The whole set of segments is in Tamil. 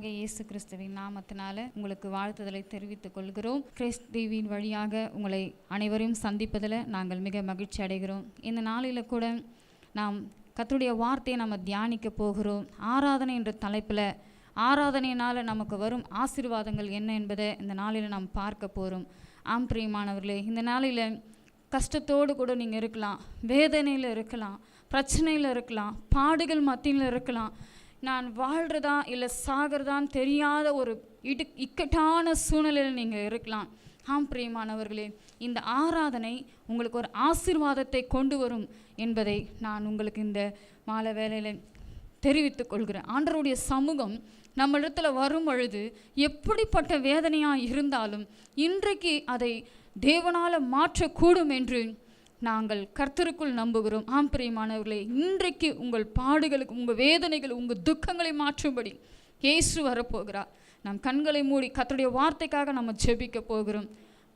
ஆண்டவராக இயேசு கிறிஸ்துவின் நாமத்தினால உங்களுக்கு வாழ்த்துதலை தெரிவித்துக் கொள்கிறோம். கிறிஸ்த் தேவியின் வழியாக உங்களை அனைவரையும் சந்திப்பதில் நாங்கள் மிக மகிழ்ச்சி அடைகிறோம். இந்த நாளில் கூட நாம் கத்துடைய வார்த்தையை நம்ம தியானிக்க போகிறோம். ஆராதனை என்ற தலைப்பில் ஆராதனையினால் நமக்கு வரும் ஆசீர்வாதங்கள் என்ன என்பதை இந்த நாளில் நாம் பார்க்க போகிறோம் ஆம் பிரியமானவர்களே இந்த நாளில் கஷ்டத்தோடு கூட நீங்கள் இருக்கலாம் வேதனையில் இருக்கலாம் பிரச்சனையில் இருக்கலாம் பாடுகள் மத்தியில் இருக்கலாம் நான் வாழ்கிறதா இல்லை சாகிறதான்னு தெரியாத ஒரு இடு இக்கட்டான சூழ்நிலையில் நீங்கள் இருக்கலாம். ஆம் பிரியமானவர்களே இந்த ஆராதனை உங்களுக்கு ஒரு ஆசீர்வாதத்தை கொண்டு வரும் என்பதை நான் உங்களுக்கு இந்த மாலை வேலையில் தெரிவித்துக் கொள்கிறேன். ஆண்டருடைய சமூகம் நம்மளிடத்தில் வரும் பொழுது எப்படிப்பட்ட வேதனையாக இருந்தாலும் இன்றைக்கு அதை தேவனால் மாற்றக்கூடும் என்று நாங்கள் கர்த்தருக்குள் நம்புகிறோம். ஆம் பிரியமானவர்களே இன்றைக்கு உங்கள் பாடுகளுக்கு உங்கள் வேதனைகள் உங்கள் துக்கங்களை மாற்றும்படி இயேசு வரப்போகிறார். நம் கண்களை மூடி கத்தருடைய வார்த்தைக்காக நம்ம ஜெபிக்க போகிறோம்.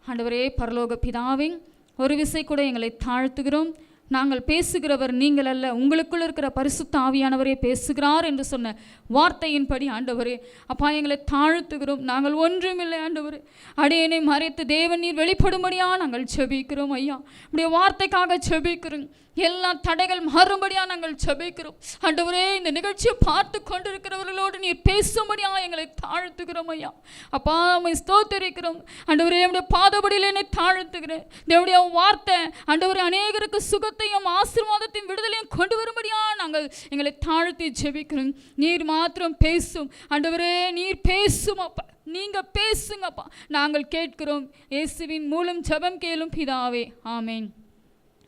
ஆண்டவரே பரலோக பிதாவின் ஒரு விசை கூட எங்களை தாழ்த்துகிறோம். நாங்கள் பேசுகிறவர் நீங்கள் அல்ல. உங்களுக்குள்ள இருக்கிற பரிசுத்த ஆவியானவரே பேசுகிறார் என்று சொன்ன வார்த்தையின்படி ஆண்டவரே அப்பா எங்களை தாழ்த்துகிறோம். நாங்கள் ஒன்றுமில்லை ஆண்டவரே. அடியனை மறைத்து தேவன் நீர் வெளிப்படும்படியா நாங்கள் செபிக்கிறோம் ஐயா. உடைய வார்த்தைக்காக செபிக்கிறோம். எல்லா தடைகள் மாறும்படியாக நாங்கள் செபிக்கிறோம் ஆண்டவரே இந்த நிகழ்ச்சியை பார்த்து கொண்டிருக்கிறவர்களோடு நீர் பேசும்படியா எங்களை தாழ்த்துக்கிறோம் ஐயா. அப்பா நம்மை ஸ்தோத்தரிக்கிறோம். ஆண்டவரே என்னுடைய பாதபடியில் என்னை தாழ்த்துக்கிறேன் தேவனுடைய வார்த்தை ஆண்டவரே அநேகருக்கு சுகத்தையும் ஆசீர்வாதத்தையும் விடுதலையும் கொண்டு வரும்படியா நாங்கள் எங்களை தாழ்த்தி செபிக்கிறோம் நீர் மாத்திரம் பேசும். ஆண்டவரே நீர் பேசும் அப்பா. நீங்கள் பேசுங்கப்பா நாங்கள் கேட்கிறோம். இயேசுவின் மூலம் ஜபம் கேளும் பிதாவே. ஆமேன்.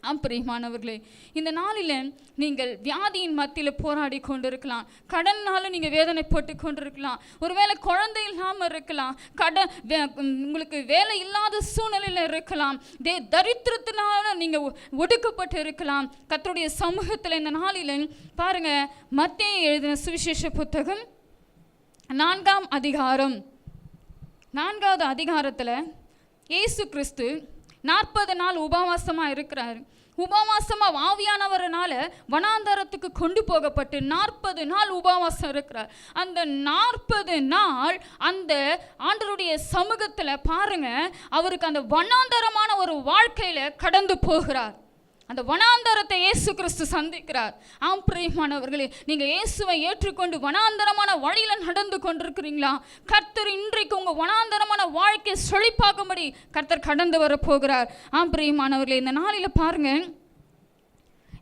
ஆம் பிரியமானவர்களே. இந்த நாளில் நீங்கள் வியாதியின் மத்தியில் போராடி கொண்டிருக்கலாம். கடன்னால நீங்கள் வேதனை போட்டு கொண்டிருக்கலாம். ஒருவேளை குழந்தை இல்லாமல் இருக்கலாம். கடன் வே- உங்களுக்கு வேலை இல்லாத சூழ்நிலையில் இருக்கலாம். தே தரித்திரத்தினால நீங்கள் ஒடுக்கப்பட்டு இருக்கலாம். கத்தருடைய சமூகத்தில் இந்த நாளில் பாருங்க மத்திய எழுதின சுவிசேஷ புத்தகம் நான்காம் அதிகாரம். நான்காவது அதிகாரத்தில் இயேசு கிறிஸ்து நாற்பது நாள் உபவாசமாக இருக்கிறாரு. உபவாசமாக ஆவியானவரனால வனாந்தரத்துக்கு கொண்டு போகப்பட்டு நாற்பது நாள் உபவாசம் இருக்கிறார். அந்த நாற்பது நாள் அந்த ஆண்டருடைய சமூகத்தில் பாருங்க அவருக்கு அந்த வனாந்தரமான ஒரு வாழ்க்கையில் கடந்து போகிறார். அந்த வனாந்தரத்தை இயேசு கிறிஸ்து சந்திக்கிறார். ஆம் பிரியமானவர்களே நீங்கள் இயேசுவை ஏற்றுக்கொண்டு வனாந்தரமான வழியில் நடந்து கொண்டிருக்கிறீங்களா? கர்த்தர் இன்றைக்கு உங்கள் வனாந்தரமான வாழ்க்கையை செழிப்பாக்கும்படி கர்த்தர் கடந்து வர போகிறார். ஆம் பிரியமானவர்களே இந்த நாளில் பாருங்கள்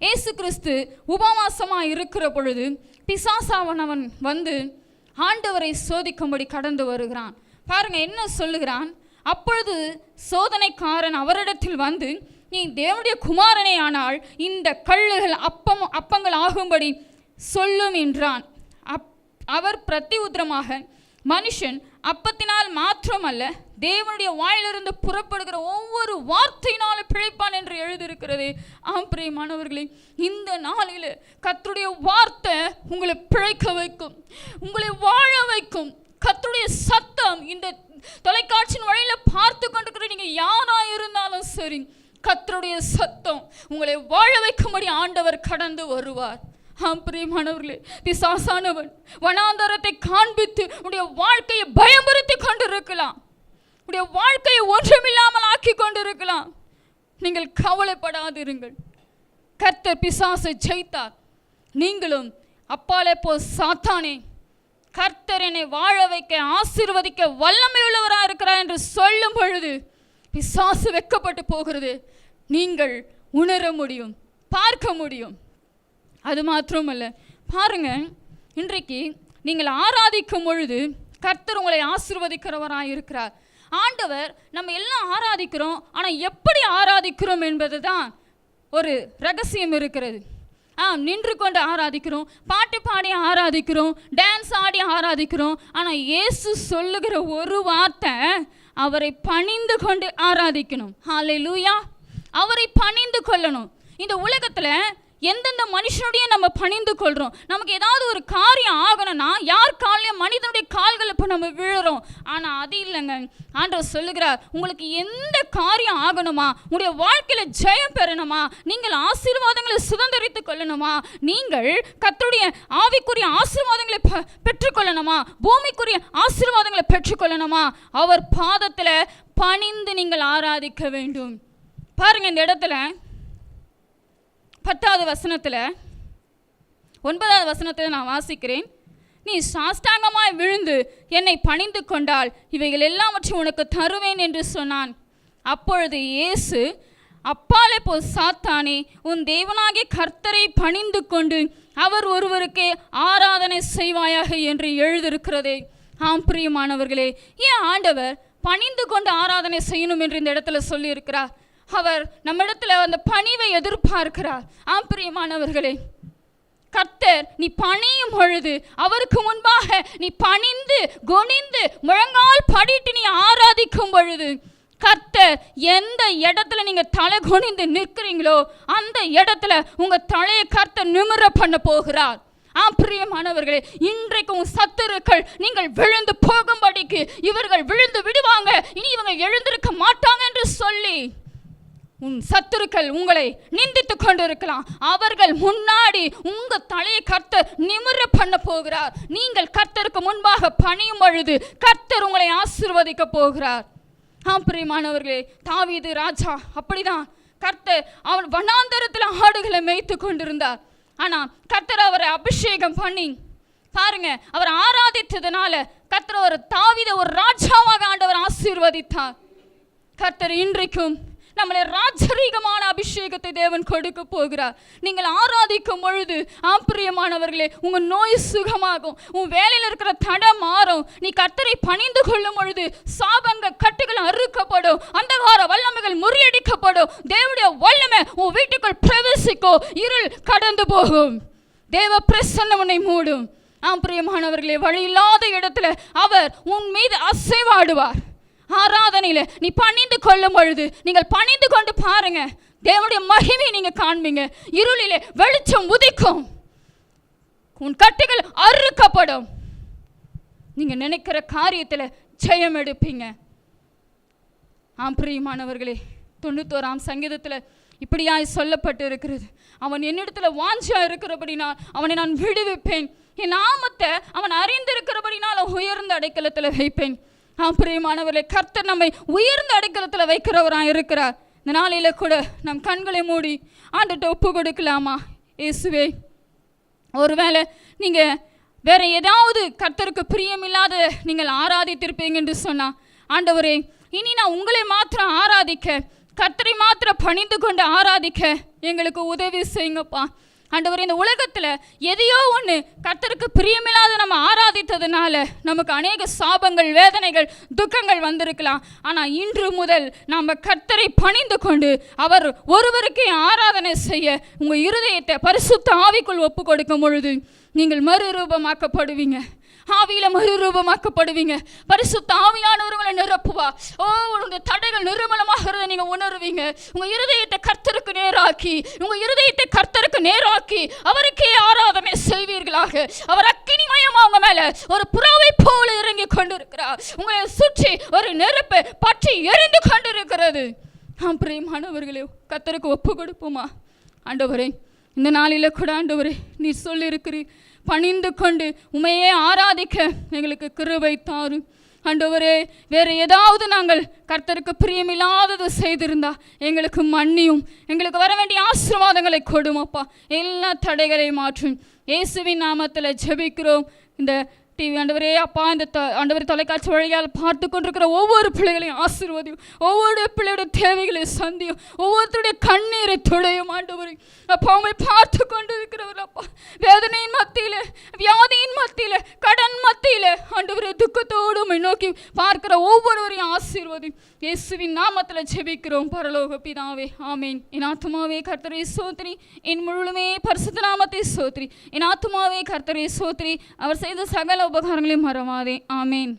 இயேசு கிறிஸ்து உபவாசமாக இருக்கிற பொழுது பிசாசாவனவன் வந்து ஆண்டவரை சோதிக்கும்படி கடந்து வருகிறான். பாருங்க என்ன சொல்லுகிறான்? அப்பொழுது சோதனைக்காரன் அவரிடத்தில் வந்து நீ தேவனுடைய குமாரனே ஆனால் இந்த கல்லுகள் அப்பம் அப்பங்கள் ஆகும்படி சொல்லும் என்றான். அப் அவர் பிரதி உத்தரமாக மனுஷன் அப்பத்தினால் மாத்திரமல்ல தேவனுடைய வாயிலிருந்து புறப்படுகிற ஒவ்வொரு வார்த்தையினாலும் பிழைப்பான் என்று எழுதியிருக்கிறது. ஆம் பிரியமானவர்களே இந்த நாளில் கர்த்தருடைய வார்த்தை உங்களை பிழைக்க வைக்கும் உங்களை வாழ வைக்கும். கர்த்தருடைய சத்தம் இந்த தொலைக்காட்சியின் வழியில் பார்த்து கொண்டிருக்கிற நீங்கள் யாராக இருந்தாலும் சரி கர்த்தருடைய சத்தம் உங்களை வாழ வைக்கும்படி ஆண்டவர் கடந்து வருவார். ஆம் பிரியமானவர்களே பிசாசானவன் வனாந்தரத்தை காண்பித்து உடைய வாழ்க்கையை பயமுறுத்தி கொண்டிருக்கலாம். உடைய வாழ்க்கையை ஒன்றுமில்லாமல் ஆக்கி கொண்டிருக்கலாம். நீங்கள் கவலைப்படாதிருங்கள். கர்த்தர் பிசாசை ஜெயித்தார். நீங்களும் அப்பாலே போ சாத்தானே கர்த்தர் என்னை வாழ வைக்க ஆசீர்வதிக்க வல்லமை உள்ளவராக இருக்கிறார் என்று சொல்லும் பொழுது பிசாசு வெக்கப்பட்டு போகிறது. நீங்கள் உணர முடியும் பார்க்க முடியும். அது மாத்திரமல்ல. பாருங்க இன்றைக்கு நீங்கள் ஆராதிக்கும் பொழுது கர்த்தர் உங்களை ஆசிர்வதிக்கிறவராக இருக்கிறார் ஆண்டவர் நம்ம எல்லாம் ஆராதிக்கிறோம் ஆனால் எப்படி ஆராதிக்கிறோம் என்பது தான் ஒரு ரகசியம் இருக்கிறது. ஆ நின்று கொண்டு ஆராதிக்கிறோம் பாட்டு பாடி ஆராதிக்கிறோம் டான்ஸ் ஆடி ஆராதிக்கிறோம் ஆனால் இயேசு சொல்லுகிற ஒரு வார்த்தை அவரை பணிந்து கொண்டு ஆராதிக்கணும். ஹாலே லூயா அவரை பணிந்து கொள்ளணும். இந்த உலகத்தில் எந்தெந்த மனுஷனுடைய நம்ம பணிந்து கொள்கிறோம் நமக்கு ஏதாவது ஒரு காரியம் ஆகணும்னா யார் காலையும் மனிதனுடைய கால அப்போ நம்ம விழுறோம். ஆனால் அது இல்லைங்க. ஆண்டவர் சொல்லுகிறார் உங்களுக்கு எந்த காரியம் ஆகணுமா? உங்களுடைய வாழ்க்கையில் ஜெயம் பெறணுமா? நீங்கள் ஆசீர்வாதங்களை சுதந்திரித்து கொள்ளணுமா? நீங்கள் கத்துடைய ஆவிக்குரிய ஆசீர்வாதங்களை பெற்றுக்கொள்ளணுமா? பூமிக்குரிய ஆசீர்வாதங்களை பெற்றுக்கொள்ளணுமா? அவர் பாதத்தில் பணிந்து நீங்கள் ஆராதிக்க வேண்டும். பாருங்க இந்த இடத்துல பத்தாவது வசனத்தில் ஒன்பதாவது வசனத்தில் நான் வாசிக்கிறேன். நீ சாஷ்டாங்கமாய் விழுந்து என்னை பணிந்து கொண்டால் இவைகள் எல்லாவற்றையும் உனக்கு தருவேன் என்று சொன்னான். அப்பொழுது இயேசு அப்பாலே போ சாத்தானே உன் தேவனாகிய கர்த்தரை பணிந்து கொண்டு அவர் ஒருவருக்கே ஆராதனை செய்வாயாக என்று எழுதியிருக்கிறதே. ஆம் பிரியமானவர்களே ஏன் ஆண்டவர் பணிந்து கொண்டு ஆராதனை செய்யணும் என்று இந்த இடத்துல சொல்லியிருக்கிறார்? அவர் நம்மிடத்துல அந்த பணிவை எதிர்பார்க்கிறார். ஆம் பிரியமானவர்களே கர்த்தர் நீ பணியும் பொழுது அவருக்கு முன்பாக நீ பணிந்து குனிந்து முழங்கால் படிட்டு நீ ஆராதிக்கும் பொழுது கர்த்தர் எந்த இடத்துல நீங்கள் தலை குனிந்து நிற்கிறீங்களோ அந்த இடத்துல உங்கள் தலையை கர்த்தர் நிமிர பண்ண போகிறார். ஆம் பிரியமானவர்களே இன்றைக்கும் சத்துருக்கள் நீங்கள் விழுந்து போகும்படிக்கு இவர்கள் விழுந்து விடுவாங்க. இனி இவங்க எழுந்திருக்க மாட்டாங்க என்று சொல்லி உன் சத்துருக்கள் உங்களை நிந்தித்துக் கொண்டிருக்கலாம். அவர்கள் முன்னாடி உங்க தலையை கர்த்தர் நிமிர பண்ண போகிறார். நீங்கள் கர்த்தருக்கு முன்பாக பணியும் பொழுது கர்த்தர் உங்களை ஆசிர்வதிக்க போகிறார். ஆம் பிரியமானவர்களே தாவீது ராஜா அப்படிதான். கர்த்தர் அவன் வனாந்தரத்தில் ஆடுகளை மேய்த்து கொண்டிருந்தார். ஆனால் கர்த்தர் அவரை அபிஷேகம் பண்ணி பாருங்க அவர் ஆராதித்ததுனால கர்த்தர் ஒரு தாவீதை ஒரு ராஜாவாக ஆண்டவர் ஆசீர்வதித்தார். கர்த்தர் இன்றைக்கும் நம்மளை ராஜரீகமான அபிஷேகத்தை தேவன் கொடுக்க போகிறார். நீங்கள் ஆராதிக்கும் பொழுது ஆப்பிரியமானவர்களே உங்க நோய் சுகமாகும். உன் வேலையில் இருக்கிற தடை மாறும். நீ கர்த்தரை பணிந்து கொள்ளும் பொழுது சாபங்க கட்டுகள் அறுக்கப்படும். அந்தகார வல்லமைகள் முறியடிக்கப்படும். தேவனுடைய வல்லமை உன் வீட்டுக்குள் பிரவேசிக்கும் இருள் கடந்து போகும். தேவ பிரசன்னம் உன்னை மூடும். ஆம் பிரியமானவர்களே வழி இல்லாத இடத்துல அவர் உன் மீது அசைவாடுவார். ஆராதனையில் நீ பணிந்து கொள்ளும் பொழுது நீங்கள் பணிந்து கொண்டு பாருங்க. தேவனுடைய மகிமை நீங்க காண்பீங்க. இருளிலே வெளிச்சம் உதிக்கும். உன் கட்டுகள் அறுக்கப்படும். நீங்க நினைக்கிற காரியத்தில் ஜெயம் எடுப்பீங்க. ஆம் பிரியமானவர்களே தொண்ணூத்தோராம் சங்கீதத்தில் இப்படியாய் சொல்லப்பட்டு இருக்கிறது அவன் என்னிடத்துல வாஞ்சியா இருக்கிறபடினால் அவனை நான் விடுவிப்பேன். என் நாமத்தை அவன் அறிந்திருக்கிறபடினால் உயர்ந்த அடைக்கலத்தில் வைப்பேன். ஆம் பிரியமானவர்களே கர்த்தர் நம்மை உயர்ந்த அடைக்கலத்தில் வைக்கிறவராக இருக்கிறார். இந்த நாளையில் கூட நம் கண்களை மூடி ஆண்டுட்டு ஒப்பு கொடுக்கலாமா? இயேசுவே ஒருவேளை நீங்கள் வேறு ஏதாவது கர்த்தருக்கு பிரியமில்லாத நீங்கள் ஆராதித்திருப்பீங்க என்று சொன்னால் ஆண்டவரே இனி நான் உங்களை மாத்திரம் ஆராதிக்க கர்த்தரை மாத்திரம் பணிந்து கொண்டு ஆராதிக்க எங்களுக்கு உதவி செய்யுங்கப்பா. ஆண்டவர் இந்த உலகத்தில் எதையோ ஒன்று கர்த்தருக்கு பிரியமில்லாத நம்ம ஆராதித்ததுனால நமக்கு அநேக சாபங்கள் வேதனைகள் துக்கங்கள் வந்திருக்கலாம். ஆனால் இன்று முதல் நாம் கர்த்தரை பணிந்து கொண்டு அவர் ஒருவருக்கே ஆராதனை செய்ய உங்கள் இருதயத்தை பரிசுத்த ஆவிக்குள் ஒப்பு கொடுக்கும் பொழுது நீங்கள் மறுரூபமாக்கப்படுவீங்க. ஆவியில மறுரூபமாக்கப்படுவீங்க பரிசுத்த ஆவியானவர்களை நிரப்புவா. ஓ உங்க தடைகள் நிர்மலமாகிறத நீங்க உணர்வீங்க. உங்க இருதயத்தை கர்த்தருக்கு நேராக்கி உங்க இருதயத்தை கர்த்தருக்கு நேராக்கி அவருக்கே ஆராதனை செய்வீர்களாக. அவர் அக்கினிமயமா உங்க மேல ஒரு புறாவை போல இறங்கி கொண்டிருக்கிறார். உங்களை சுற்றி ஒரு நெருப்பு பற்றி எரிந்து கொண்டிருக்கிறது. ஆம் பிரியமானவர்களே கர்த்தருக்கு ஒப்பு கொடுப்போமா? ஆண்டவரே இந்த நாளில கூட ஆண்டவரே நீ சொல்லியிருக்கிறீர் பணிந்து கொண்டு உமையே ஆராதிக்க எங்களுக்கு கிருபை தாரும். ஆண்டவரே வேறு ஏதாவது நாங்கள் கர்த்தருக்கு பிரியமில்லாதது செய்திருந்தா எங்களுக்கு மன்னியும். எங்களுக்கு வர வேண்டிய ஆசீர்வாதங்களை கொடுமப்பா. எல்லா தடைகளையும் மாற்றும். இயேசுவின் நாமத்தில் ஜெபிக்கிறோம். இந்த டிவி ஆண்டவரே அப்பா இந்த ஆண்டவர் தொலைக்காட்சி வழியால் பார்த்து கொண்டிருக்கிற ஒவ்வொரு பிள்ளைகளையும் ஆசீர்வதியும். ஒவ்வொரு பிள்ளையுடைய தேவைகளை சந்தியும். ஒவ்வொருத்தருடைய கண்ணீரை துடையும் ஆண்டவரை. அப்பா உண்மை பார்த்து கொண்டு இருக்கிறவர் அப்பா. வேதனையின் மத்தியில் வியாதியின் மத்தியில் கடன் மத்தியில் ஆண்டவரை துக்கத்தோடு நோக்கி பார்க்கிற ஒவ்வொருவரையும் ஆசீர்வதியும். இயேசுவின் நாமத்தில் ஜெபிக்கிறோம் பரலோக பிதாவே. ஆமேன். என் ஆத்மாவே கர்த்தரை சோத்ரி. என் முழுமே பரிசுத்த நாமத்தை சோத்ரி. என் ஆத்மாவே கர்த்தரை சோத்ரி. அவர் செய்த சகல உபகாரங்களையும் மறவாதே ஆமேன்.